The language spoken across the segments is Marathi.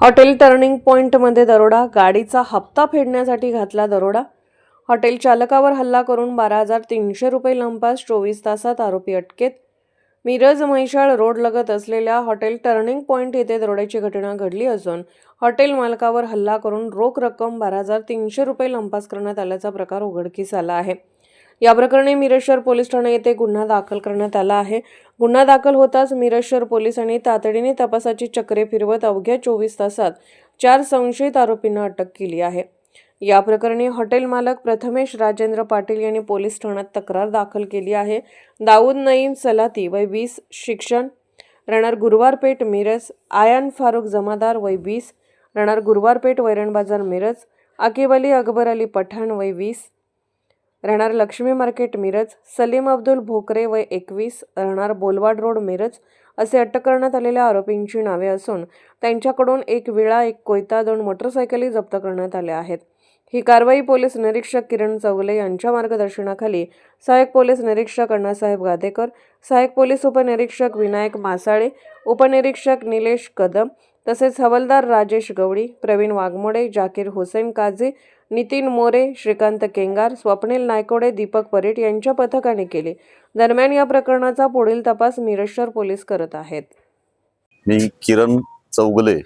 हॉटेल टर्निंग पॉईंटमध्ये दरोडा गाडीचा हप्ता फेडण्यासाठी घातला दरोडा. हॉटेल चालकावर हल्ला करून बारा हजार तीनशे रुपये लंपास चोवीस तासात आरोपी अटकेत. मिरज म्हैसाळ रोड लगत असलेल्या हॉटेल टर्निंग पॉईंट येथे दरोड्याची घटना घडली असून हॉटेल मालकावर हल्ला करून रोख रक्कम बारा हजार तीनशे रुपये लंपास करण्यात आल्याचा प्रकार उघडकीस आला आहे. या प्रकरणी मिरज शहर पोलीस ठाणे येथे गुन्हा दाखल करण्यात आला आहे. गुन्हा दाखल होताच मिरज शहर पोलिसांनी तातडीने तपासाची चक्रे फिरवत अवघ्या चोवीस तासात चार संशयित आरोपींना अटक केली आहे. या प्रकरणी हॉटेल मालक प्रथमेश राजेंद्र पाटील यांनी पोलीस ठाण्यात तक्रार दाखल केली आहे. दाऊद नईम सलाती वय वीस शिक्षण. राहणार गुरुवारपेठ मिरज आयान फारुख जमादार वय वीस. राहणार गुरुवारपेठ वैरण बाजार मिरज अकेब अली अकबर अली पठाण वय वीस. राहणार लक्ष्मी मार्केट मिरज सलीम अब्दुल भोकरे वय एकवीस राहणार बोलवाड रोड मिरज असे अटक करण्यात आलेल्या आरोपींची नावे असून त्यांच्याकडून एक विळा एक कोयता दोन मोटरसायकली जप्त करण्यात आल्या आहेत. ही कारवाई पोलीस निरीक्षक किरण चौगले यांच्या मार्गदर्शनाखाली सहाय्यक पोलीस निरीक्षक अण्णासाहेब गादेकर सहाय्यक पोलीस उपनिरीक्षक विनायक मासाळे उपनिरीक्षक निलेश कदम तसेच हवलदार राजेश गवळी प्रवीण वाघमोडे जाकीर हुसेन काझी नितीन मोरे श्रीकांत केंगार स्वप्नील नायकोडे दीपक परेट यांच्या पथकाने केले. दरम्यान या प्रकरणाचा पुढील तपास मिरजशहर पोलीस करत आहेत. मी किरण चौगले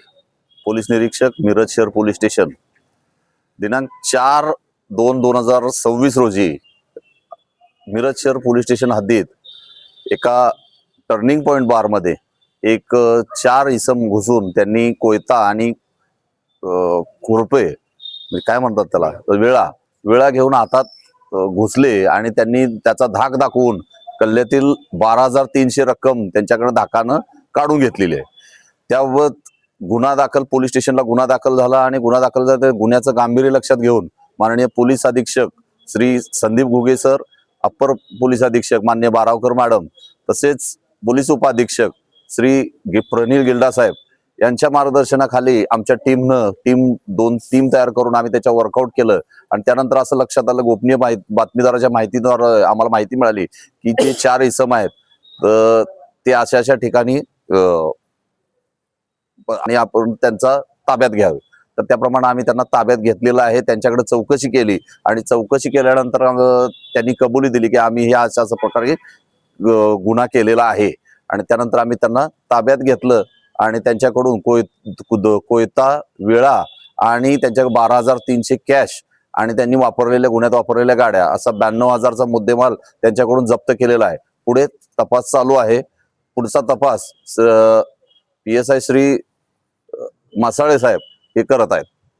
पोलीस निरीक्षक मिरज शहर पोलीस स्टेशन. दिनांक चार दोन दोन हजार सव्वीस रोजी मिरज शहर पोलीस स्टेशन हद्दीत एका टर्निंग पॉईंट बारमध्ये एक चार इसम घुसून त्यांनी कोयता आणि खुरपे काय म्हणतात त्याला? वेळा. वेळा घेऊन हातात घुसले आणि त्यांनी त्याचा धाक दाखवून कल्ल्यातील बारा हजार तीनशे रक्कम त्यांच्याकडे धाकानं काढून घेतलेली आहे. त्याबाबत गुन्हा दाखल पोलीस स्टेशनला गुन्हा दाखल झाला आणि गुन्हा दाखल झाला तर गुन्ह्याचं गांभीर्य लक्षात घेऊन माननीय पोलीस अधीक्षक Shri Sandeep Ghuge sir upper police अधीक्षक मान्य बारावकर मॅडम तसेच पोलीस उपाधीक्षक श्री प्रनिल गिल्डा साहेब यांच्या मार्गदर्शनाखाली आमच्या टीमनं टीम दोन टीम तयार करून आम्ही त्याच्या वर्कआउट केलं. आणि त्यानंतर असं लक्षात आलं गोपनीय बातमीदाराच्या माहितीद्वारे आम्हाला माहिती मिळाली की ते चार इसम आहेत ते अशा अशा ठिकाणी आणि आपण त्यांचा ताब्यात घ्यावे. तर त्याप्रमाणे आम्ही त्यांना ताब्यात घेतलेलं आहे त्यांच्याकडे चौकशी केली. आणि चौकशी केल्यानंतर त्यांनी कबुली दिली की आम्ही हे अशा अशा प्रकारे गुन्हा केलेला आहे. आणि त्यानंतर आम्ही त्यांना ताब्यात घेतलं. आणि त्यांच्याकडून कोय कुद- कोयता विळा आणि त्यांच्या बारा हजार तीनशे कॅश आणि त्यांनी वापरलेल्या गुन्ह्यात वापरलेल्या गाड्या असा ब्याण्णव हजारचा मुद्देमाल त्यांच्याकडून जप्त केलेला आहे. पुढे तपास चालू आहे. पुढचा तपास P S I Shri Masale साहेब हे करत आहेत.